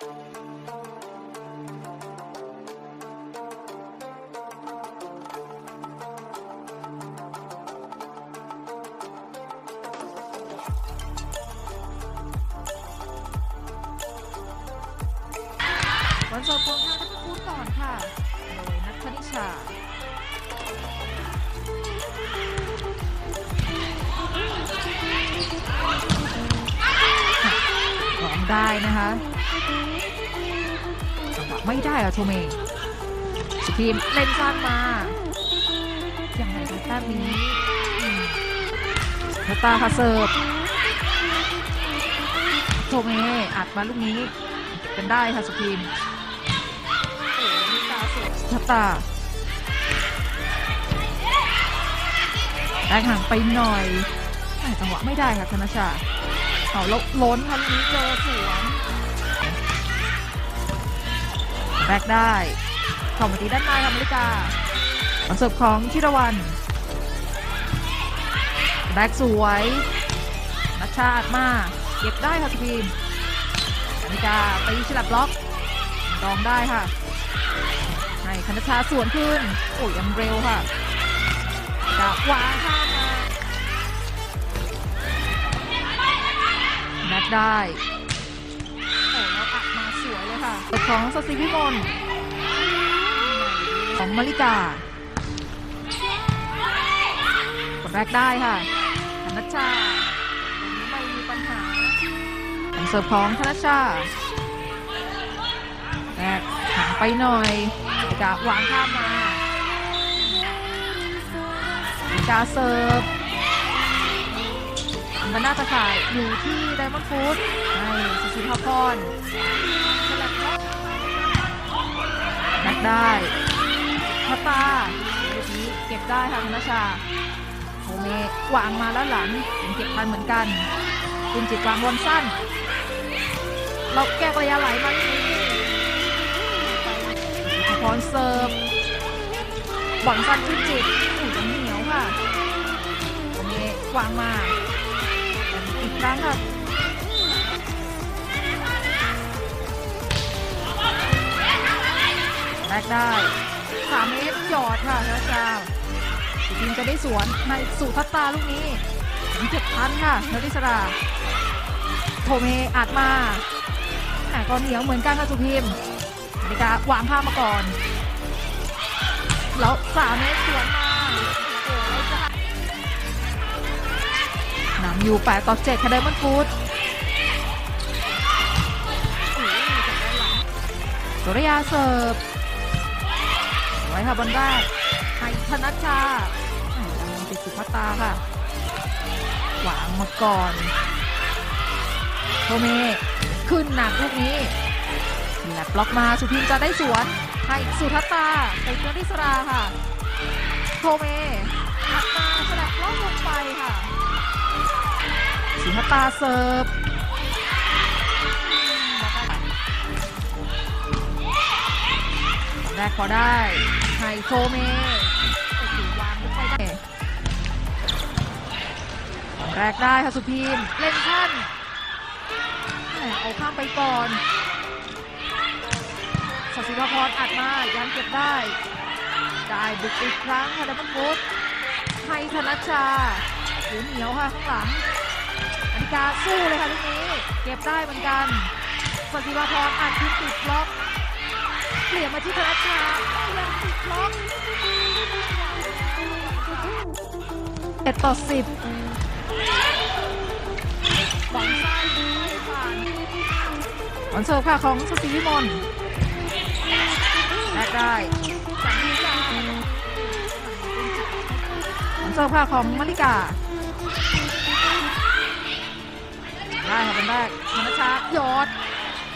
วันเสิร์ฟของทางนักพูดก่อนค่ะ โดยนัทธนิชาร้องได้นะคะ จังหวะไม่ได้อะโชเมงสุพีมเล่นสั้นมาอย่างไรคะแต้มนี้อืมนาตาค่ะเสิร์ฟโชเมอัดมาลูกนี้เก็บกันได้ค่ะสุพีมโอ้โหนาตาเสิร์ฟนาตาแรงห่างไปหน่อยแต่จังหวะไม่ได้ค่ะธนชาเอาแล้วล้นค่ะลูกนี้เจอสวน แบกได้ข้ามาตีด้านในค่ะมาริกามาเสิร์ฟของชิรวันแบกสวยนัชชาติมาเก็บได้ค่ะสปีนมาริกาตีฉลับบล็อกรองได้ค่ะให้คณชาสวนขึ้น โอ้ยยังเร็วค่ะจะวางข้ามมาแบกได้ ของสศิวิมลของมาริกากดแบกได้ค่ะธนัชชาไม่มีปัญหาเสิร์ฟของธนัชชาแบกห่างไปหน่อยมาริกาวางข้ามมามาริกาเสิร์ฟ มันน่าจะขายอยู่ที่ไดมอนด์ฟู้ดให้สุชิภาพอกนักได้พัตตาลูกนี้เก็บได้ค่ะธนชาโฮเมวางมาแล้วหลังยังเก็บทันเหมือนกันคุณจิตวางบอลสั้น เราแก้ระยะไหลมาทีพรเสิร์ฟบอลสั้นขึ้นจิตอู้ยังเหนียวค่ะโฮเมวางมา ครั้งค่ะแรกได้สามเมตรหยอดค่ะพระเจ้าสุพิมจะได้สวนในสู่ทัตตาลูกนี้ถึงเจ็ดพันค่ะนริสราโทเมอัดมาแต่ก็เหนียวเหมือนกันค่ะสุพิมนิกาวางผ้ามาก่อน แล้วสามเมตรสวนมา นำอยู่8ต่อ7คะแนนมันฟูดสุริยาเสิร์ฟไว้ค่ะบอลแรกให้ธนัชชาอ่ายังติดสุภัตตาค่ะวางมาก่อนโทเมขึ้นหนักลูกนี้แลบล็อกมาสุพิมจะได้สวนให้สุทัตตาติดนริสราค่ะโทเมอัดมาสลับล็อกลงไปค่ะ สิงหตาเสิร์ฟแรกพอได้ไฮโซเมโอ้โหวางไปได้แรกได้ค่ะสุพีมเล่นขั้นแหมเอาข้ามไปก่อนสศิวพรอัดมายังเก็บได้ ได้บุกอีกครั้งค่ะดับเบิลฟุตให้ธนชาหูเหนียวค่ะข้างหลัง นิกาสู้เลยค่ะลูกนี้ เก็บได้เหมือนกันสศิวาพรอ่านทิ้งติดบล็อกเปลี่ยนมาที่ธนชายังติดบล็อกเอ็ดต่อสิบบอลซ้ายไม่ผ่านบอลเสิร์ฟค่ะของสศิวิมลแลกได้บอลเสิร์ฟค่ะของมาริกา ได้ค่ะเป็นแรกธนชาหยอด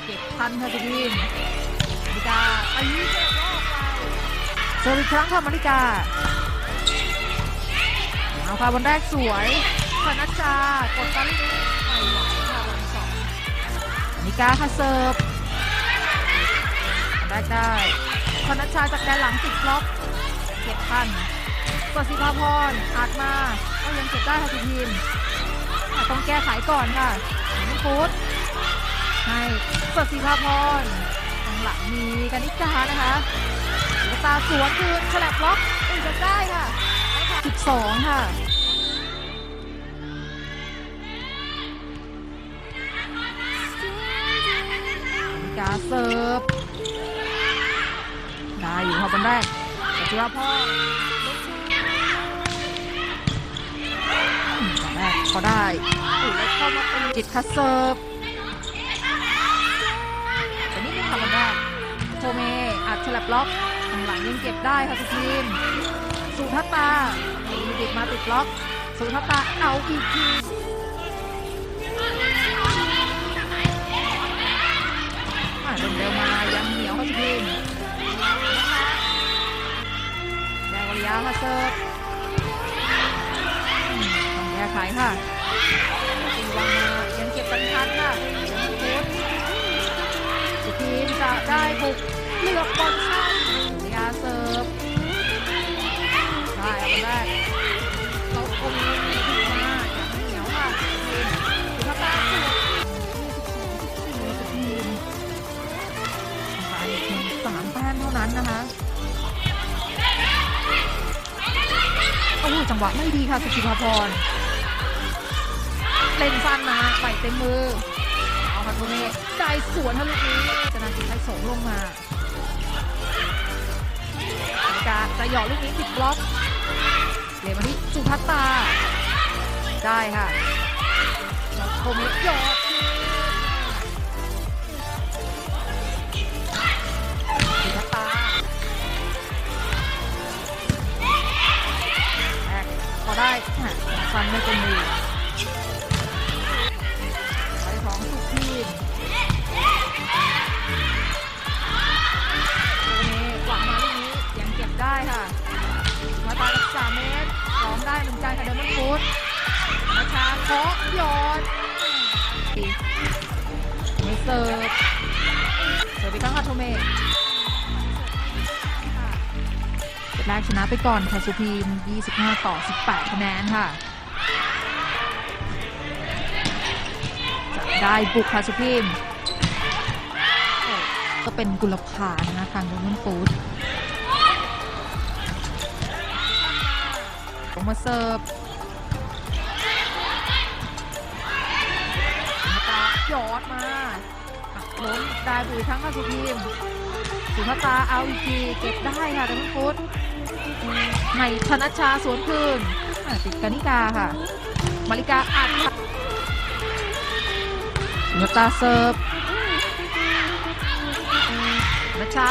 เก็บทันค่ะสุพีมมาริกาตีเจ็บรอบไปเสิร์ฟอีกครั้งค่ะมาริกาเอาค่ะบอลแรกสวยธนชากดตอนนี้ไม่ไหวค่ะบอลสองมาริกาค่ะเสิร์ฟบอลแรกได้ธนชาจากแดนหลังติดบล็อกเก็บทันกดสิภาพรอัดมาก็ยังเก็บได้ค่ะสุพีมอะต้องแก้ไขก่อนค่ะ น้องฟูดให้สศิภาพรทางหลังมีกนิกานะคะลูกตาสวนคืนฉลับล็อกอุ้ยจะได้ค่ะสิบสองค่ะกาเสิร์ฟได้อยู่ค่ะบอลแรกแต่จุฬาพ่อ อืมบอลแรกพอได้อุ้ยแล้วเข้ามาตีจิตคัสเซิร์ฟแต่นี่เป็นค่ะบอลโทเมอัดฉลับล็อกข้างหลังยังเก็บได้ค่ะทุทีมสุทัตตาติดมาติดล็อก สุทัตตาเอาอีกทีอะเร็วมายังเหนียวเขาจะพิมแดงวริยาค่ะเซิร์ฟ ต้องแก้ไขค่ะตีวางมายังเก็บกันทันค่ะสุทีมจะได้บุกเลือกบอลเข้าวริยาเซิร์ฟได้เอาแรกเขาคงมีขึ้นมาอย่างเหนียวค่ะทีมสุภาพาสุด22 14ทีมไปเพียสามแต้มเท่านั้นนะคะโอ้โหจังหวะไม่ดีค่ะสุชิภาพร เล่นสั้นนะไปเต็มมือ เอาค่ะตัวนี้ได้สวนค่ะลูกนี้จะนาจิตไทยสงลงมาการจะหยอดลูกนี้ติดบล็อกเลมาที่สุทัตตา ได้ค่ะโคมิหยอดสุทัตตาพอได้ฟันไม่เป็นมือ ค่ะเดมมันฟุตมาชาเคาะยอดไม่เสิร์ฟเสิร์ฟไปครั้งค่ะโทเมเซตแรกชนะไปก่อนค่ะสุพีม 25 ต่อ 18 คะแนนค่ะจะได้บุกค่ะสุพีม ก็เป็นกุลภานะคะทางโรมันฟูด ลงมาเสิร์ฟมาตาหยอดมาหักล้มได้บุยทั้งค่ะสุพีมสุภาตาเอาอีกทีเก็บได้ค่ะดัมเบิลฟุตในธนชาสวนคืนติดกานิกาค่ะ มาริกาอัดสุภาตาเซิร์ฟนัชชา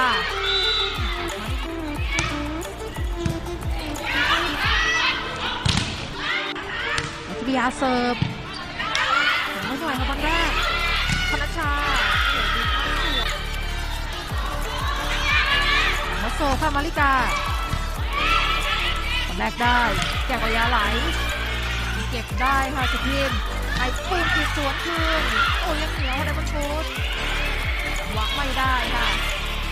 นัทวิยเซิร์ฟไม่หน่อยค่ะบอลแรกธนชชาโอ้โหดีมามาโซค่ะมาริกาแรกได้แจกระยะไหล เก็บได้ค่ะสุทีมไอ้ปืนติดสวนคืนโอ้ยังเหนียวค่ะไดมันฟูดวักไม่ได้ค่ะ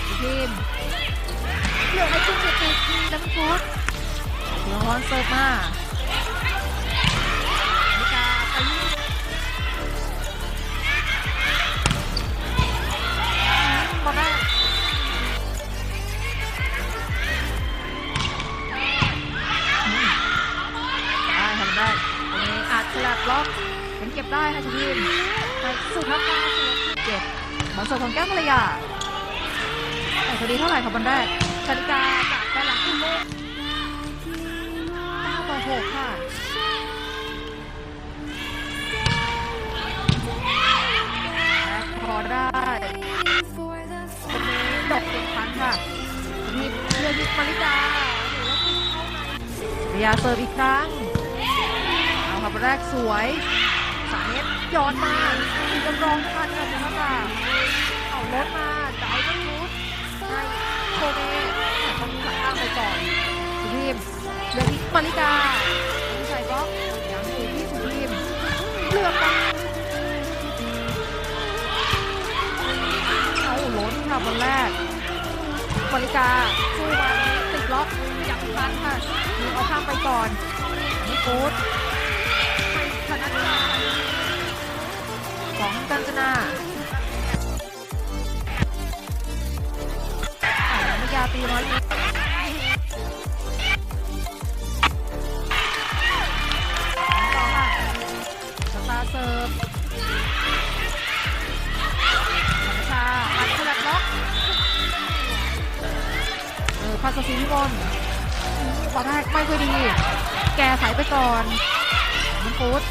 สุทีมเหลือไอ้ปืนติดติดไดมันฟูดเดี๋ยวฮอนเซิร์ฟมา บอลแรกได้ทำได้ตรงนี้อาจฉลับล็อกยังเก็บได้ค่ะชทีมไปสุดทัพตาสุเก็บบอลสดของแก้วภรรยาแต่พอดีเท่าไหร่ครับบอลแรกชนิกาจากด้านหลังขึ้นโลก9ต่อ6ค่ะ มาริการือว่าติดเข้าในเรียเสิร์ฟอีกครั้งเอาครับแรกสวย สามเมตย้อนมาอีกำรองทันกันนะครับค่ะเอารถมาจ่ายก็ชุดให้โคเมต้องขัดข้างไปก่อนสุทีมเลือกที่มาริกาไม่ใส่บล็อกยังอยู่ที่สุทีมเลือกมาเอาล้นค่ะบอลแรก บริกาสู้มาติดล็อกอยากฟันค่ะหนูเอาข้ามไปก่อนนี่ฟูดไธนักาของกันจนาไม่ยาตีน้อยต่อค่ะสตาร์เซิร์ฟ เออพาสซีวิมลบอลแรกไม่ค่อยดี แกไขไปก่อนมันฟูด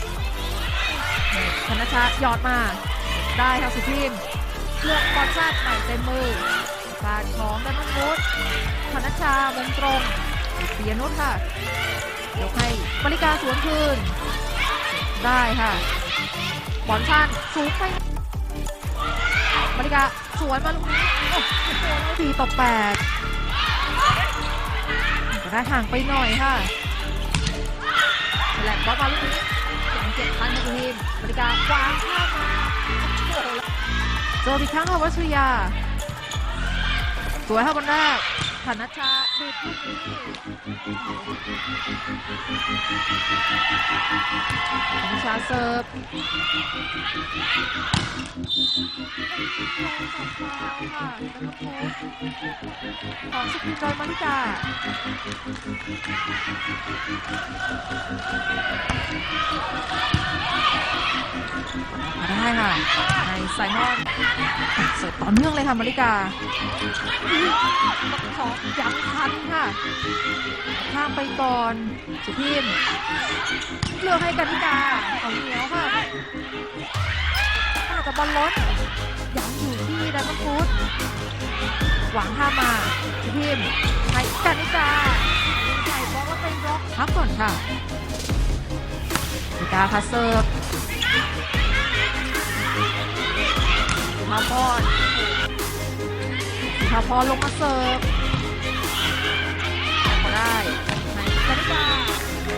ธนชาหยอดมา ได้ค่ะสุทีมเลือกบอลสั้นใหม่เต็มมือการของดันน้องฟูดธนชามงตรงเปียนุชค่ะยกให้บริการสวนคืน ได้ค่ะบอลสั้นสูงไปบริการสวนมาลูกนี้โอ้โหแล้วทีต่อแปด ได้ห่างไปหน่อยค่ะแหลกบอลมาลูกนี้ยังเจ็ดพันค่ะทีมบริการวางข้ามาโจบอีกครั้งค่ะวัชรยา สวยค่ะบอลแรกธนัชชา ดีดลูกนี้ธนัชาเสิร์ฟของสุกิจอยมาริกาได้ค่ะในไซมอนเสิร์ฟต่อเนื่องเลยค่ะมาริกาของยังทันค่ะข้ามไปก่อนสุพิมเลือกให้กันิกาเอาเหนียวค่ะอาจจะบอลล้นยังอยู่ที่ดมอนด์ฟูดหวังข้ามาสุพิมให้กันิกาใส่บอลแล้วเป็นบล็อกพักก่อนค่ะนิกาค่ะเสิร์ฟมาพรมาพรลงมาเสิร์ฟ ได้ให้กานิกา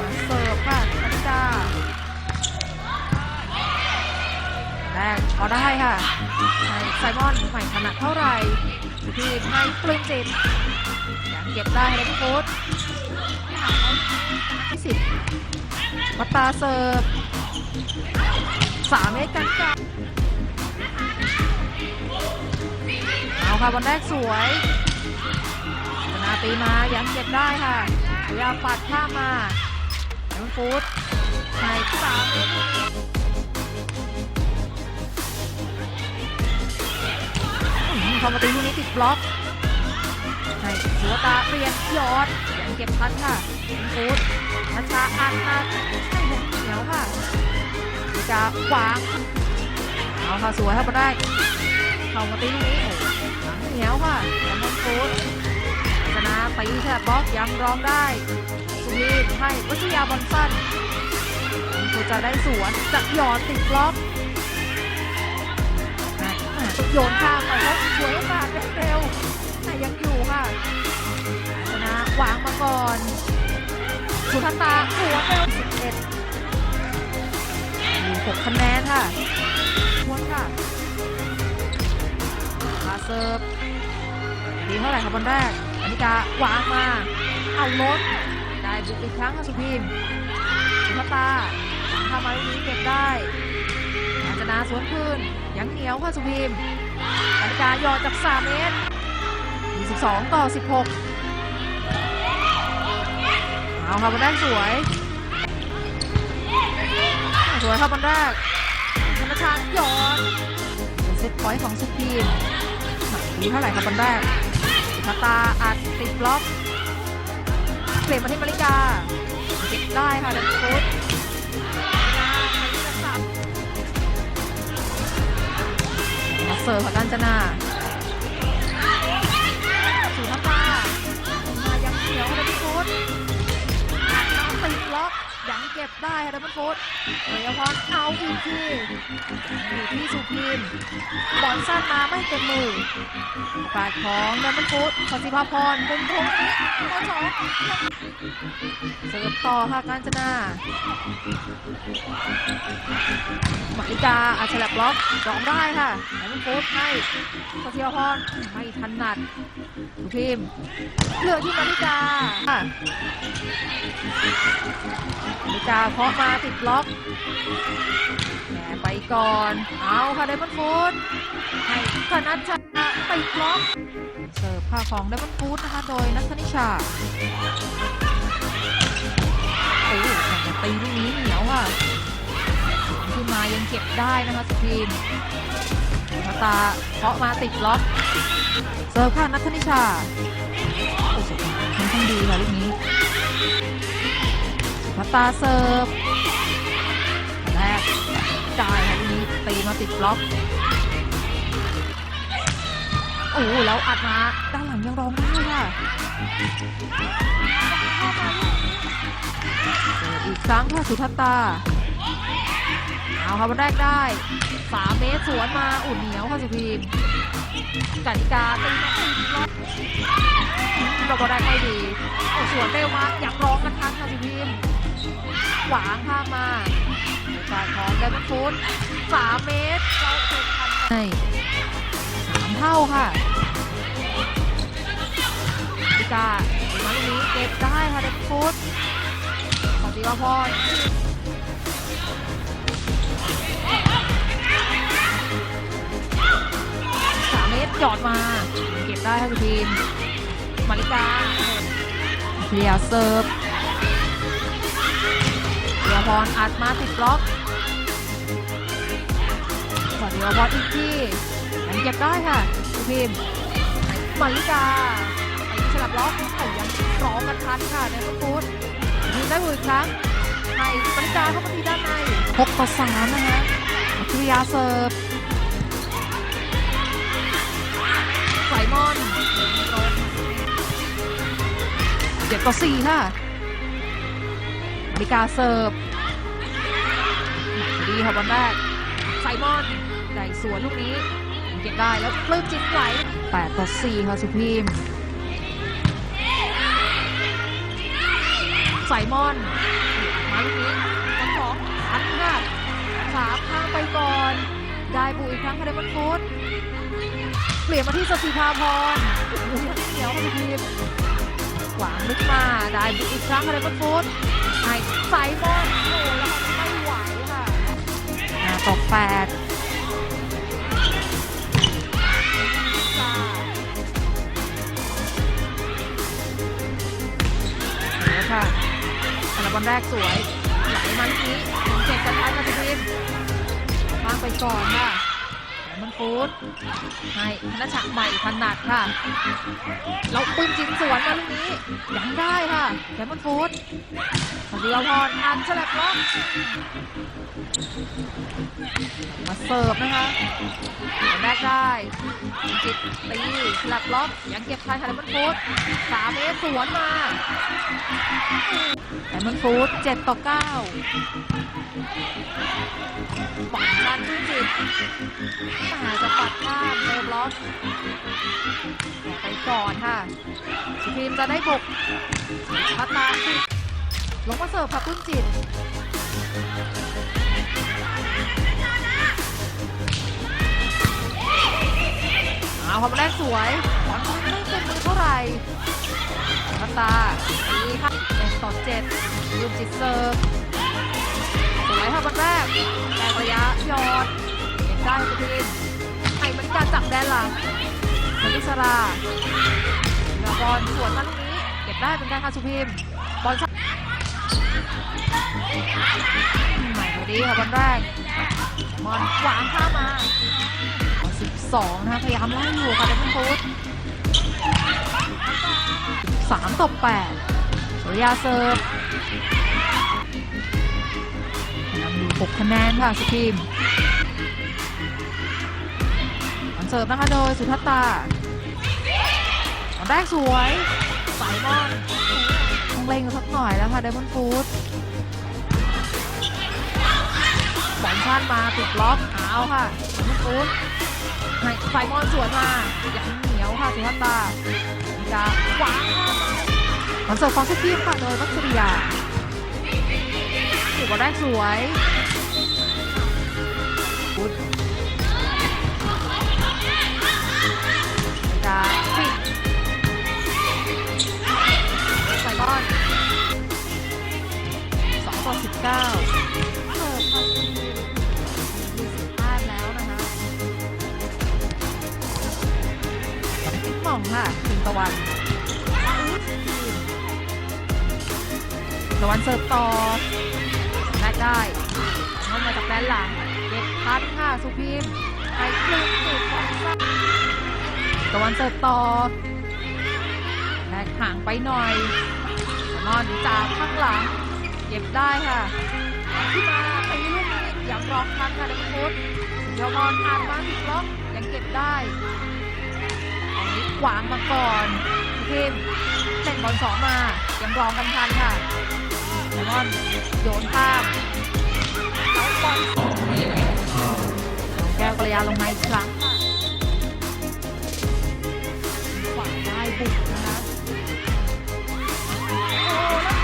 มาเสิร์ฟค่ะกานิกาแรกพอได้ค่ะไซมอนใหม่ถนัดเท่าไหร่ทีมให้ปลื้มจิตยังเก็บได้เลยพี่โค้ดที่สิบมัตาเสิร์ฟสามเมตรกันกาเอาค่ะบอลแรกสวย ตีมายังเก็บได้ค่ะพยายามปัดข้ามมาน้องฟูดในสามอื้อหือมาตีลูกนี้ติดบล็อกให้หัวตาเรียนยอดยังเก็บทันค่ะน้องฟูดนัชชาอัดมาให้ลูกเหนียวค่ะดีกาขวางเอาค่ะสวยค่ะบอลแรกเข้ามาตีลูกนี้โอ้โหงเหนียวค่ะแล้วมันฟูด ชนะตีแค่บล็อกยังร้องได้สุพีให้วัชยาบอลสั้นฟูจะได้สวนจะหยอดติดบล็อกแม่แม่โยนข้ามไปแล้วสวยโอกาสเร็วแต่ยังอยู่ค่ะชนะวางมาก่อนสุทันตาหัวเร็ว11อยู่6คะแนนค่ะทวนค่ะมาเสิร์ฟดีเท่าไหร่ครับบอลแรก อนิกาวางมา เอาล้นได้บุกอีกครั้งสุพิมสุภตาทำมาลูกนี้เก็บได้อาจนาสวนคืนยังเหนียวค่ะสุพิมอนิกาหยอดจาก 3 เมตร 22 ต่อ 16 เอาค่ะบอลแรกสวย สวยครับอลแรกธนชาติยอดเซตพอยต์ของสุพีมดีเท่าไหร่ครับบอลแรก มาตาอัดติดบล็อกเปลี่ยนมาที่บริกาเก็บได้ค่ะดันฟุตมาเสิร์ฟของกัญจนาสุภาตามายังเขียวค่ะดันฟุต ก็บได้ค่ะดันฟุตเรียพรเอาอีกทีอยู่ที่สุพีมบอลสั้นมาไม่เต็มมือฝ่ายของดัมเบิลฟูดขสิภาพรมุมโค้งนี้บอลสองเสิร์ฟต่อค่ะกาญจนามาริกาอาฉลับล็อกสองได้ค่ะดัมเบิลฟูดให้ขสิภาพรไม่ถนัดทุกทีมเหลือที่มาริกาค่ะ มิกาเคาะมาติดล็อกแหมไปก่อน เอาค่ะไดมอนด์ฟูดให้ธนัชชาไปบล็อก เสิร์ฟค่าของไดมอนฟูดนะคะ โดยนัทนิชาโอ้ยแข่งตีลูกนี้เหนียวค่ะขึ้นมายังเก็บได้นะคะสุพีมมาตาเคาะมาติดล็อก เสิร์ฟค่ะนัทนิชาโอ้สุภาค่อนข้างดีค่ะลูกนี้ัตาเสิร์ฟแรกจ่ายค่ะลูกนี้ตีมาติดบล็อกโอ้แล้วอัดมาด้านหลังยังร้องได้ค่ะอีกครั้งค่ะสุทัตตาเอาค่ะวันแรกได้สามเมตรสวนมาอุ่นเหนียวค่ะสุพีมกติกาตีมาติดบล็อกเราก็ได้ไม่ดีโอ้สวนเร็วมากอยากร้องกันทันค่ะพี่พิม หวางข้ามมาการของไดนฟูดสามเมตรเราเป็นทันใช่สามเท่าค่ะพิกามาลูกนี้เก็บได้ค่ะไดมอนฟูดขอดีว่าพรสามเมตรหยอดมา เก็บได้ค่ะพี่พิมมาริกาเลียเซิร์ฟ พรอัดมาติดบล็อกสวัสดีวพรอีกที่ยังเก็บได้ค่ะคุณพิมมาริกาไปสลับล็อกแต่ยังร้องกันทันค่ะในฟุตฟุตยิงได้อีกครั้งให้มาริกาเข้ามาทีด้านใน6ต่อ3นะคะอัจฉริยาเซิร์ฟไซมอนเจ็ดต่อสี่ค่ะมาริกาเสิร์ฟ ค่ะบอลแรกไซมอนได้สวนลูกนี้ เก็บได้แล้วปลื้มจิตไหลแปดต่อสี่ค่ะสุพีมไซมอนมาลูกนี้บอลสองอันค่ะสามข้างไปก่อน ได้บุอีกครั้งค่ะเดมอนฟูดเปลี่ยนมาที่สติภาพรโอ้โหยังเหนียวค่ะสุพีมขวางลึกมาได้บุกอีกครั้งค่ะเดมอนฟูดไอ้ไซมอน ตกแปดเดี๋ยค่ะสำหรับบอลแรกสวยไหลมาลูกนี้ถึงเจ็ดกันท้ายมาทีมวางไปก่อนค่ะไดมอนฟูดให้ธนชักใหม่ถนัดค่ะ เราปืนจินสวนมาลูกนี้ยังได้ค่ะแดมอนฟูดสวัสดีอพรอันฉลับล็อก มาเสิร์ฟนะคะแรกได้จิตตีสลับล็อกยังเก็บทายค่ะแดมอนฟูดสามเมตรสวนมาแดมอนฟูดเจ็ดต่อเก้าปัดชันพื้นจิตมาจะปัดข้ามเติมล็อกไปก่อนค่ะสุพีมจะได้บุกพัตตาสิลงมาเสิร์ฟค่ะปุ้นจิต เอาความแรกสวยบอลไม่เต็มมือเท่าไหร่ตาดีค่ะเจ็ดต่อเจ็ดยืมจิตเสิร์สวยค่ะบอลแรกแรงระยะยอดเก็บได้สุพีมไอ้บริการจับแดนหลังมณิสราเรือบอลสวนมาลูกนี้เก็บได้เป็นการค่ะสุพิมบอลชักใหม่พอดีค่ะบอลแรกบอลขวางข้ามา สองนะคะพยายามไล่อยู่ค่ะเดนฟูดสามต่อแปดสุริยาเซิร์ฟนำอยู่หกคะแนนค่ะสุพิมพ์บอลเสิร์ฟนะคะโดยสุทัตตาบอลแรกสวยสายบอลต้องเล่งสักหน่อยแล้วค่ะไดมอนฟูดบอลชันมาติดล็อกเอาค่ะไดมอนฟูด ให้ไฟมอนสวนมาอย่างเหนียวค่ะสุทัตตาจะขวางข้ามมาบอลเสิร์ฟของสุพีมค่ะโดยมัตสุริยาถูกบอลแรกสวยาข้างหลัง เก็บได้ค่ะที่มาพายุลูกนี้ยากรอกทันค่ะดักโค้ดเดี๋ยวออนอ่านบ้าถึงล็อกยังเก็บได้อันนี้ขวางมาก่อนทีมเล่นบอลสองมายังรองกันทันค่ะเดี๋อนโยนข้ามเขาบอลแก้วกระยาลงมาอีกครั้งขวางได้บุกนะคะโอ้แล้ว